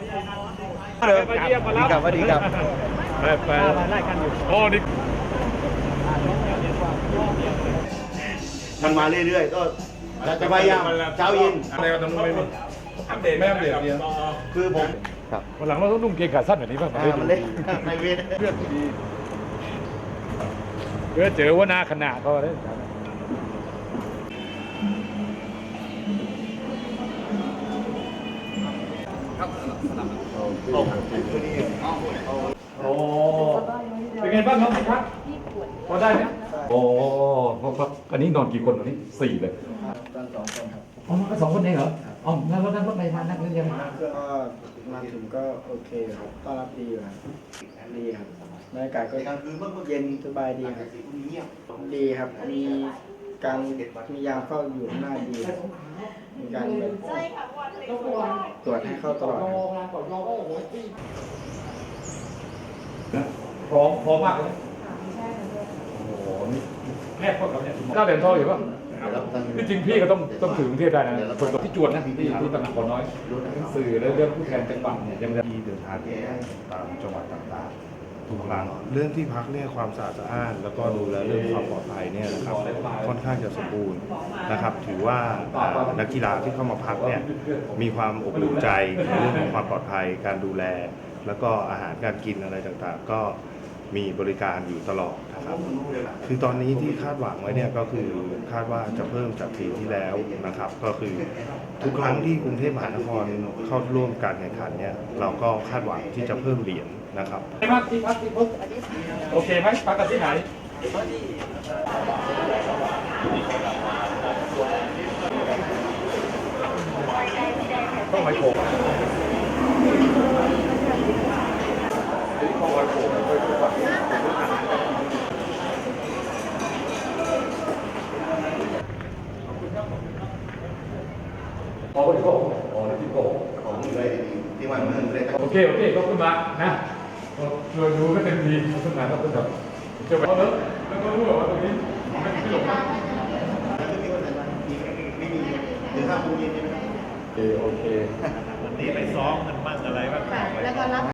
เลยสวัสดีครับสวัสดีครับไปไปไล่กันอยู่โอ้นี่มันมาเรื่อยๆ ก็จะพยายามเช้าเย็นอะไรกันตรงนู้นไม่มีอัปเดตไม่อัปเดตเดียคือผมครับวันหลังเราต้องนุ่งเกงขาสั้นแบบนี้ป่ะอ่ามันเล็กในเวทเลือดดีเพื่อเจอว่าหน้าขนาดก็ได้ โอ้เป็นไงบ้างน้องครับพอได้ไหมโอ้ครับอันนี้นอนกี่คนวันนี้สี่เลยตอนสองคนครับอ๋อมาสองคนเองเหรออ๋อแล้วรถนั้นรถอะไรมานั่งเล่นยังไงก็มาถึงก็โอเคครับต้อนรับดีครับดีครับบรรยากาศก็เย็นสบายดีครับดีครับมีการมียามเฝ้าอยู่ข้างหน้าดีครับมีการแบบ ตรวจให้เข้าตลอดครับพร้อมพร้อมมากเลยโอ้โหนี่แรกพวกเราเนี่ยเก้าเหรียญทองอยู่ป่ะที่จริงพี่ก็ต้องต้องถือกรุงเทพได้นะคนที่จวนนะที่ที่ตำหนักขอน้อยหนังสือแล้วเรื่องผู้แทนจังหวัดเนี่ยยังที่เดินทางไปตามจังหวัดต่างๆทุกครั้งเรื่องที่พักเนี่ยความสะอาดสะอ้านแล้วก็ดูแลเรื่องความปลอดภัยเนี่ยนะครับ ค่อนข้างจะสมบูรณ์นะครับ ถือว่านักกีฬาที่เข้ามาพักเนี่ยมีความอบอุ่นใจในเรื่องของความปลอดภัยการดูแล แล้วก็อาหารการกินอะไรต่างๆ ก็มีบริการอยู่ตลอดนะครับ คือตอนนี้ที่คาดหวังไว้เนี่ยก็คือคาดว่าจะเพิ่มจากปีที่แล้วนะครับ ก็คือทุกครั้งที่กรุงเทพมหานครเข้าร่วมการแข่งขันเนี่ยเราก็คาดหวังที่จะเพิ่มเหรียญนะครับที่พักที่พักโอเคไหมพักกันที่ไหน ต้องไปโขกพอไปโขกอ๋อที่โขกของเลยที่วันเมื่อเลยโอเค โอเคก็ขึ้นมานะเราดูก็เต็มทีขึ้นมาก็ขึ้นแบบจะไปแล้วแล้วก็รู้ว่าตรงนี้ไม่ไม่หลงนะไม่มีถึงห้าโมงเย็นใช่ไหม ครับโอเคโอเคแล้วก็รับ